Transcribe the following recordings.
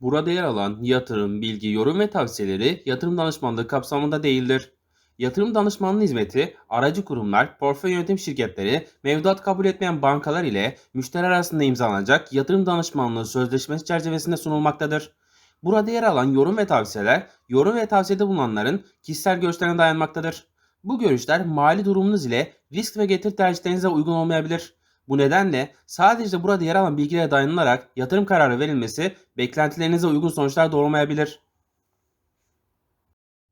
Burada yer alan yatırım, bilgi, yorum ve tavsiyeleri yatırım danışmanlığı kapsamında değildir. Yatırım danışmanlığı hizmeti aracı kurumlar, portföy yönetim şirketleri, mevduat kabul etmeyen bankalar ile müşteri arasında imzalanacak yatırım danışmanlığı sözleşmesi çerçevesinde sunulmaktadır. Burada yer alan yorum ve tavsiyeler, yorum ve tavsiyede bulunanların kişisel görüşlerine dayanmaktadır. Bu görüşler mali durumunuz ile risk ve getir tercihlerinize uygun olmayabilir. Bu nedenle sadece burada yer alan bilgilere dayanılarak yatırım kararı verilmesi beklentilerinize uygun sonuçlar doğurmayabilir.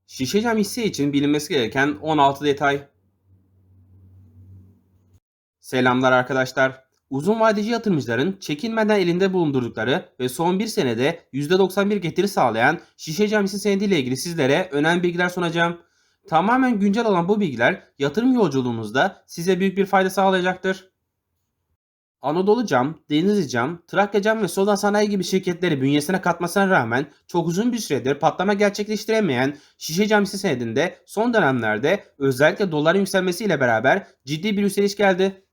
Şişecam hisse için bilinmesi gereken 16 detay. Selamlar arkadaşlar. Uzun vadeci yatırımcıların çekinmeden elinde bulundurdukları ve son bir senede %91 getiri sağlayan Şişecam hisse senedi ile ilgili sizlere önemli bilgiler sunacağım. Tamamen güncel olan bu bilgiler yatırım yolculuğunuzda size büyük bir fayda sağlayacaktır. Anadolu Cam, Denizli Cam, Trakya Cam ve Soda Sanayi gibi şirketleri bünyesine katmasına rağmen çok uzun bir süredir patlama gerçekleştiremeyen şişe cam hisse senedinde son dönemlerde özellikle doların yükselmesiyle beraber ciddi bir yükseliş geldi.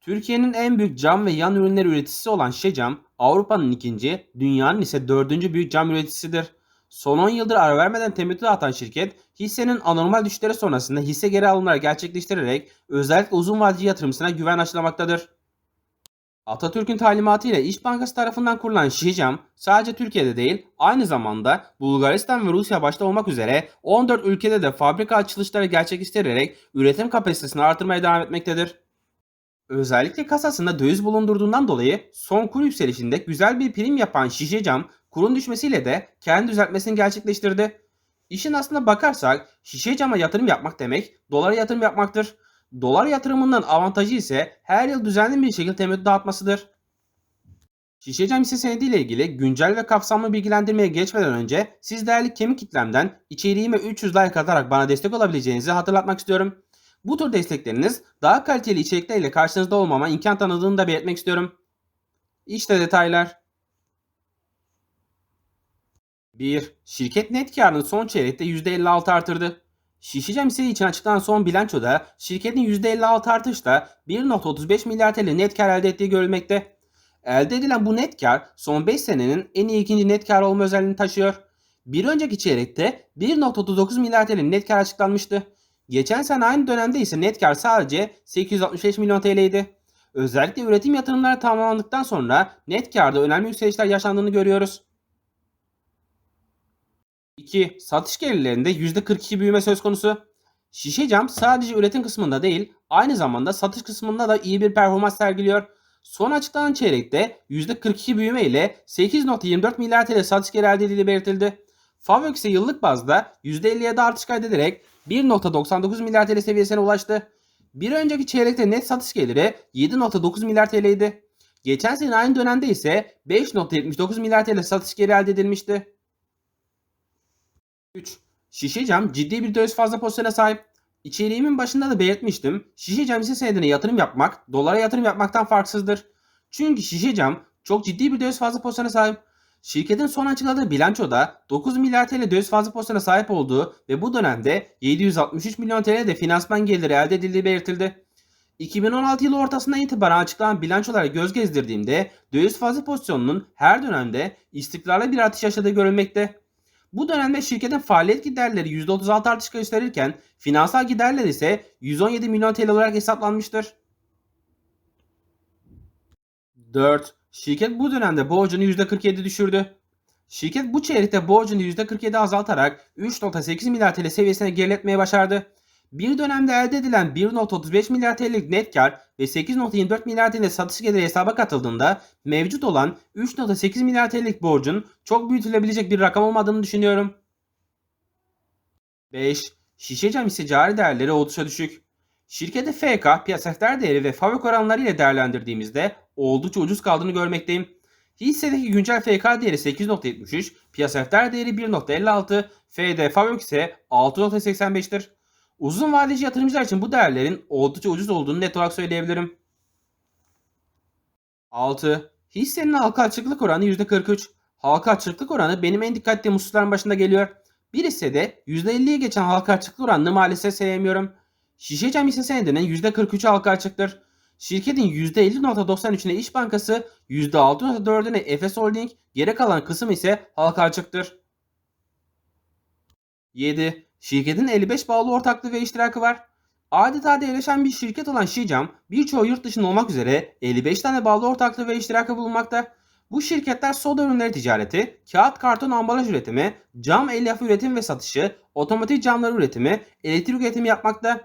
Türkiye'nin en büyük cam ve yan ürünleri üreticisi olan Şişe Cam, Avrupa'nın ikinci, dünyanın ise dördüncü büyük cam üreticisidir. Son 10 yıldır ara vermeden temettü atan şirket, hissenin anormal düşüşleri sonrasında hisse geri alımları gerçekleştirerek özellikle uzun vadeli yatırımcısına güven aşılamaktadır. Atatürk'ün talimatıyla İş Bankası tarafından kurulan Şişecam sadece Türkiye'de değil aynı zamanda Bulgaristan ve Rusya başta olmak üzere 14 ülkede de fabrika açılışları gerçekleştirerek üretim kapasitesini artırmaya devam etmektedir. Özellikle kasasında döviz bulundurduğundan dolayı son kur yükselişinde güzel bir prim yapan Şişecam kurun düşmesiyle de kendi düzeltmesini gerçekleştirdi. İşin aslına bakarsak Şişecam'a yatırım yapmak demek dolara yatırım yapmaktır. Dolar yatırımından avantajı ise her yıl düzenli bir şekilde temettü dağıtmasıdır. Şişecam hisse senedi ile ilgili güncel ve kapsamlı bilgilendirmeye geçmeden önce siz değerli kemik kitlemden içeriğime 300 like atarak bana destek olabileceğinizi hatırlatmak istiyorum. Bu tür destekleriniz daha kaliteli içeriklerle karşınızda olmama imkan tanıdığını da belirtmek istiyorum. İşte detaylar. 1. Şirket net karını son çeyrekte %56 artırdı. Şişecam hisse için açıklanan son bilançoda şirketin %56 artışla 1.35 milyar TL net kar elde ettiği görülmekte. Elde edilen bu net kar son 5 senenin en iyi ikinci net kar olma özelliğini taşıyor. Bir önceki çeyrekte 1.39 milyar TL net kar açıklanmıştı. Geçen sene aynı dönemde ise net kar sadece 865 milyon TL idi. Özellikle üretim yatırımları tamamlandıktan sonra net karda önemli yükselişler yaşandığını görüyoruz. 2. Satış gelirlerinde %42 büyüme söz konusu. Şişe cam sadece üretim kısmında değil, aynı zamanda satış kısmında da iyi bir performans sergiliyor. Son açıklanan çeyrekte %42 büyüme ile 8.24 milyar TL satış geliri elde edildiği belirtildi. Favök ise yıllık bazda %57 artış kaydederek 1.99 milyar TL seviyesine ulaştı. Bir önceki çeyrekte net satış geliri 7.9 milyar TL idi. Geçen sene aynı dönemde ise 5.79 milyar TL satış geliri elde edilmişti. 3. Şişe cam ciddi bir döviz fazla pozisyona sahip. İçeriğimin başında da belirtmiştim. Şişe cam hisse senedine yatırım yapmak, dolara yatırım yapmaktan farksızdır. Çünkü şişe cam çok ciddi bir döviz fazla pozisyona sahip. Şirketin son açıkladığı bilançoda 9 milyar TL döviz fazla pozisyona sahip olduğu ve bu dönemde 763 milyon TL de finansman geliri elde edildiği belirtildi. 2016 yılı ortasından itibaren açıklanan bilançolara göz gezdirdiğimde döviz fazla pozisyonunun her dönemde istikrarlı bir artış yaşadığı görülmekte. Bu dönemde şirketin faaliyet giderleri %36 artış gösterirken finansal giderler ise 117 milyon TL olarak hesaplanmıştır. 4. Şirket bu dönemde borcunu %47 düşürdü. Şirket bu çeyrekte borcunu %47 azaltarak 3.8 milyar TL seviyesine geriletmeye başardı. Bir dönemde elde edilen 1.35 milyar TL'lik net kar ve 8.24 milyar TL satış geliri hesaba katıldığında mevcut olan 3.8 milyar TL'lik borcun çok büyütülebilecek bir rakam olmadığını düşünüyorum. 5. Şişe cam ise cari değerleri oldukça düşük. Şirketi FK, piyasa değeri ve fabrik oranları ile değerlendirdiğimizde oldukça ucuz kaldığını görmekteyim. Hissedeki güncel FK değeri 8.73, piyasa değeri 1.56, FD fabrik ise 6.85'tir. Uzun vadeci yatırımcılar için bu değerlerin oldukça ucuz olduğunu net olarak söyleyebilirim. 6. Hissenin halka açıklık oranı %43. Halka açıklık oranı benim en dikkat ettiğim hususların başında geliyor. Bir hissede %50'ye geçen halka açıklık oranını maalesef sevmiyorum. Şişe cam hisse senedinin %43'ü halka açıktır. Şirketin %50.93'üne İş Bankası, %6.4'üne Efes Holding, geri kalan kısım ise halka açıktır. 7. Şirketin 55 bağlı ortaklığı ve iştirakı var. Adeta devleşen bir şirket olan Şicam, birçoğu yurt dışında olmak üzere 55 tane bağlı ortaklığı ve iştirakı bulunmakta. Bu şirketler soda ürünleri ticareti, kağıt karton ambalaj üretimi, cam elyafı üretim ve satışı, otomotiv camları üretimi, elektrik üretimi yapmakta.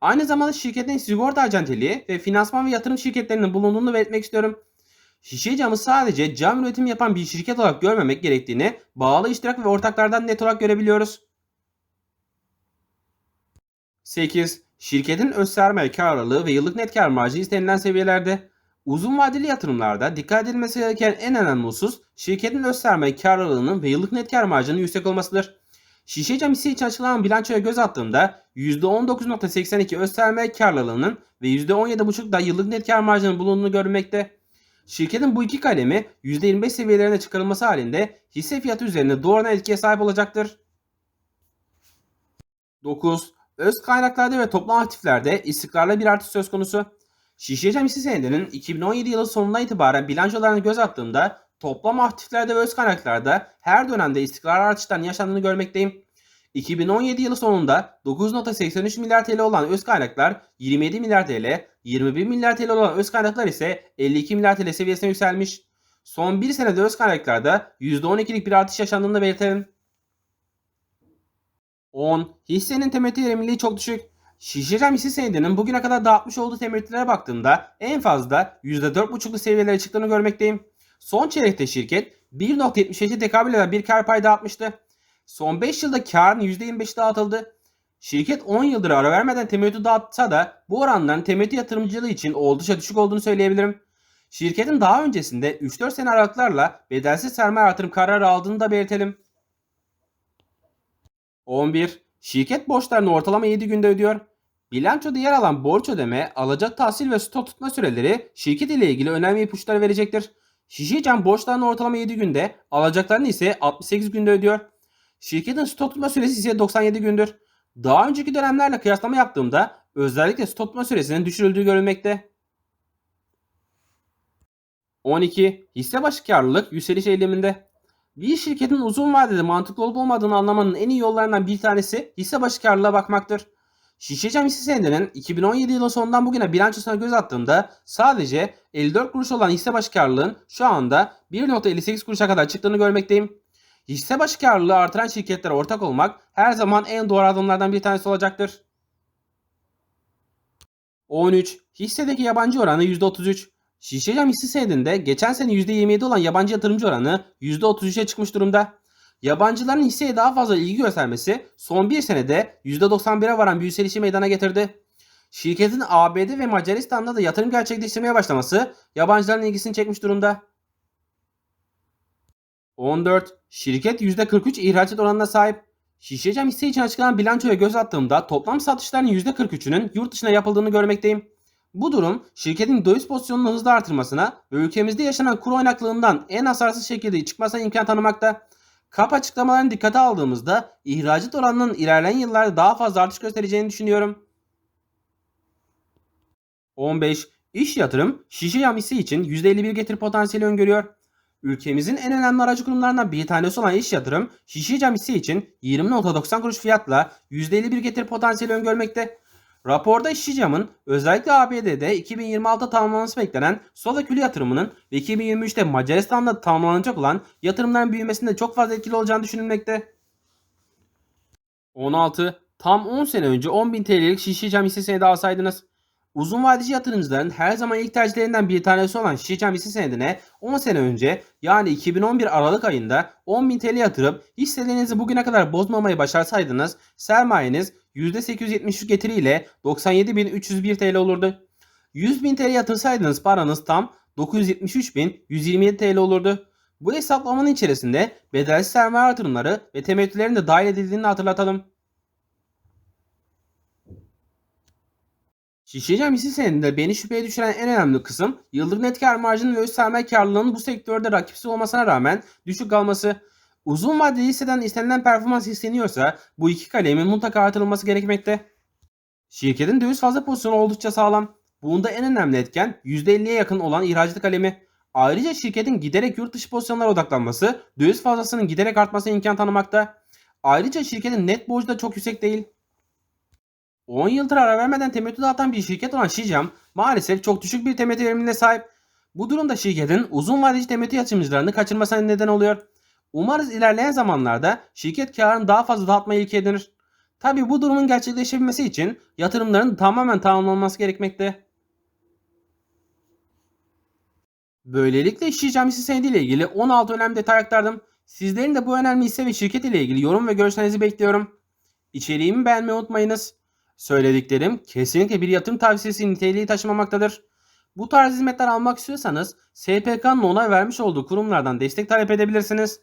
Aynı zamanda şirketin sigorta acenteliği ve finansman ve yatırım şirketlerinin bulunduğunu belirtmek istiyorum. Şişe camı sadece cam üretimi yapan bir şirket olarak görmemek gerektiğini bağlı iştirak ve ortaklardan net olarak görebiliyoruz. 8. Şirketin öz sermaye karlılığı ve yıllık net kar marjı istenilen seviyelerde. Uzun vadeli yatırımlarda dikkat edilmesi gereken en önemli husus şirketin öz sermaye karlılığının ve yıllık net kar marjının yüksek olmasıdır. Şişe cam hisse için açıklanan bilançoya göz attığımda %19.82 öz sermaye karlılığının ve %17.5 da yıllık net kar marjının bulunduğunu görülmekte. Şirketin bu iki kalemi %25 seviyelerine çıkarılması halinde hisse fiyatı üzerinde doğrudan etkiye sahip olacaktır. 9. Öz kaynaklarda ve toplam aktiflerde istikrarlı bir artış söz konusu. Şişecam hisse senedinin 2017 yılı sonuna itibaren bilançolarına göz attığımda toplam aktiflerde ve öz kaynaklarda her dönemde istikrar artışlarının yaşandığını görmekteyim. 2017 yılı sonunda 9.83 milyar TL olan öz kaynaklar 27 milyar TL, 21 milyar TL olan öz kaynaklar ise 52 milyar TL seviyesine yükselmiş. Son bir senede öz kaynaklarda %12'lik bir artış yaşandığını belirtelim. 10. Hissenin temettü verimliliği çok düşük. Şişecam hisse senedinin bugüne kadar dağıtmış olduğu temettülere baktığımda en fazla %4.5'lu seviyelere çıktığını görmekteyim. Son çeyrekte şirket 1.77 tekabül eden bir kar payı dağıtmıştı. Son 5 yılda karın %25 dağıtıldı. Şirket 10 yıldır ara vermeden temettü dağıtsa da bu oranların temettü yatırımcılığı için oldukça düşük olduğunu söyleyebilirim. Şirketin daha öncesinde 3-4 sene aralıklarla bedelsiz sermaye artırım kararı aldığını da belirtelim. 11. Şirket borçlarını ortalama 7 günde ödüyor. Bilançoda yer alan borç ödeme, alacak tahsil ve stok tutma süreleri şirket ile ilgili önemli ipuçları verecektir. Şişecam borçlarını ortalama 7 günde, alacaklarını ise 68 günde ödüyor. Şirketin stok tutma süresi ise 97 gündür. Daha önceki dönemlerle kıyaslama yaptığımda özellikle stok tutma süresinin düşürüldüğü görülmekte. 12. Hisse başı karlılık yükseliş eğiliminde. Bir şirketin uzun vadede mantıklı olup olmadığını anlamanın en iyi yollarından bir tanesi hisse başı karlılığa bakmaktır. Şişecam hisse senedinin 2017 yılı sonundan bugüne bilançosuna göz attığımda sadece 54 kuruş olan hisse başı karlılığın şu anda 1.58 kuruşa kadar çıktığını görmekteyim. Hisse başı karlılığı artıran şirketlere ortak olmak her zaman en doğru adımlardan bir tanesi olacaktır. 13. Hissedeki yabancı oranı %33. Şişecam hisse senedinde geçen sene %27 olan yabancı yatırımcı oranı %33'e çıkmış durumda. Yabancıların hisseye daha fazla ilgi göstermesi son bir senede %91'e varan bir yükselişi meydana getirdi. Şirketin ABD ve Macaristan'da da yatırım gerçekleştirmeye başlaması yabancıların ilgisini çekmiş durumda. 14. Şirket %43 ihracat oranına sahip. Şişecam hisse için açıklanan bilançoya göz attığımda toplam satışların %43'ünün yurt dışına yapıldığını görmekteyim. Bu durum şirketin döviz pozisyonunu hızla artırmasına ve ülkemizde yaşanan kur oynaklığından en hasarsız şekilde çıkmasına imkan tanımakta. KAP açıklamalarını dikkate aldığımızda ihracat oranının ilerleyen yıllarda daha fazla artış göstereceğini düşünüyorum. 15. İş yatırım şişe yamisi için %51 getiri potansiyeli öngörüyor. Ülkemizin en önemli aracı kurumlarından bir tanesi olan iş yatırım şişe camisi için 20.90 kuruş fiyatla %51 getiri potansiyeli öngörmekte. Raporda işçi camın özellikle ABD'de 2026'da tamamlanması beklenen soda külü yatırımının ve 2023'te Macaristan'da tamamlanacak olan yatırımların büyümesinde çok fazla etkili olacağını düşünülmekte. 16. Tam 10 sene önce 10.000 TL'lik şişe cam hisse senedi alsaydınız. Uzun vadeci yatırımcıların her zaman ilk tercihlerinden bir tanesi olan şişe cam hisse senedine 10 sene önce yani 2011 Aralık ayında 10.000 TL yatırıp hisselerinizi bugüne kadar bozmamayı başarsaydınız sermayeniz %873 getiriyle 97.301 TL olurdu. 100.000 TL yatırsaydınız paranız tam 973.127 TL olurdu. Bu hesaplamanın içerisinde bedelsiz sermaye artırımları ve temettülerin de dahil edildiğini hatırlatalım. Şişecam hisse senedinde beni şüpheye düşüren en önemli kısım yıllık net kar marjının ve öz sermaye karlılığının bu sektörde rakipsiz olmasına rağmen düşük kalması. Uzun vadeli hisseden istenilen performans isteniyorsa bu iki kalemin mutlaka artırılması gerekmekte. Şirketin döviz fazla pozisyonu oldukça sağlam. Bunda en önemli etken %50'ye yakın olan ihracat kalemi. Ayrıca şirketin giderek yurt dışı pozisyonlara odaklanması döviz fazlasının giderek artmasına imkan tanımakta. Ayrıca şirketin net borcu da çok yüksek değil. 10 yıldır ara vermeden temettü dağıtan bir şirket olan Şicam maalesef çok düşük bir temettü verimliliğine sahip. Bu durumda şirketin uzun vadeli temettü yatırımcılarını kaçırmasına neden oluyor. Umarız ilerleyen zamanlarda şirket karını daha fazla dağıtmaya ilke edinir. Tabi bu durumun gerçekleşebilmesi için yatırımların tamamen tamamlanması gerekmekte. Böylelikle Şicam hisse senedi ile ilgili 16 önemli detay aktardım. Sizlerin de bu önemli hisse ve şirket ile ilgili yorum ve görüşlerinizi bekliyorum. İçeriğimi beğenmeyi unutmayınız. Söylediklerim kesinlikle bir yatırım tavsiyesi niteliği taşımamaktadır. Bu tarz hizmetler almak istiyorsanız SPK'nın onay vermiş olduğu kurumlardan destek talep edebilirsiniz.